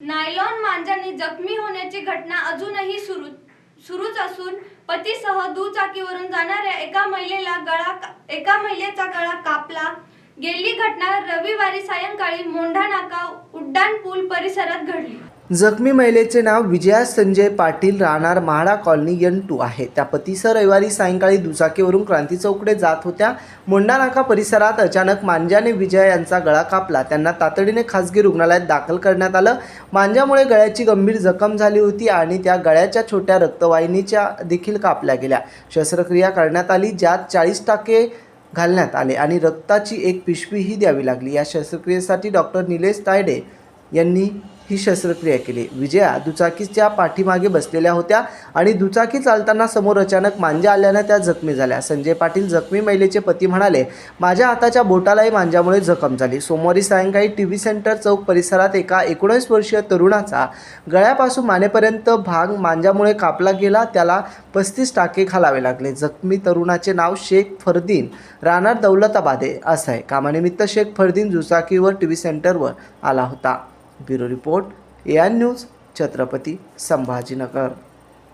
Nylon मांजाने जखमी होण्याची घटना अजूनही सुरू सुरूच असून पतीसह दुचाकीवरून जाणाऱ्या एका महिलेला गळा एका महिलेचा गळा कापला. गेली घटना रविवारी सायंकाळी मोंढा नाका उड्डाण पूल परिसरात जखमी महिलेचे नाव विजया संजय पाटील राहणार म्हाडा कॉलनी यन टू आहे. त्या पतीसह रविवारी सायंकाळी दुचाकीवरून क्रांती चौकडे जात होत्या. मोंडा नाका परिसरात अचानक मांजाने विजया यांचा गळा कापला. त्यांना तातडीने खासगी रुग्णालयात दाखल करण्यात आलं. मांजामुळे गळ्याची गंभीर जखम झाली होती आणि त्या गळ्याच्या छोट्या रक्तवाहिनीच्या देखील कापल्या गेल्या. शस्त्रक्रिया करण्यात आली ज्यात चाळीस टक्के घालण्यात आले आणि रक्ताची एक पिशवीही द्यावी लागली. या शस्त्रक्रियेसाठी डॉक्टर निलेश तायडे यांनी ही शस्त्रक्रिया केली. विजया दुचाकीच्या पाठीमागे बसलेल्या होत्या आणि दुचाकी चालताना समोर अचानक मांजा आल्यानं त्या जखमी झाल्या. संजय पाटील जखमी महिलेचे पती म्हणाले माझ्या हाताच्या बोटालाही मांजामुळे जखम झाली. सोमवारी सायंकाळी टी व्ही सेंटर चौक परिसरात एका एकोणीस वर्षीय तरुणाचा गळ्यापासून मानेपर्यंत भाग मांजामुळे कापला गेला. त्याला पस्तीस टाके घालावे लागले. जखमी तरुणाचे नाव शेख फरदीन राहणार दौलताबादे असं आहे. कामानिमित्त शेख फरदीन दुचाकीवर टी व्ही सेंटरवर आला होता. Bureau report A I news Chhatrapati Sambhajinagar.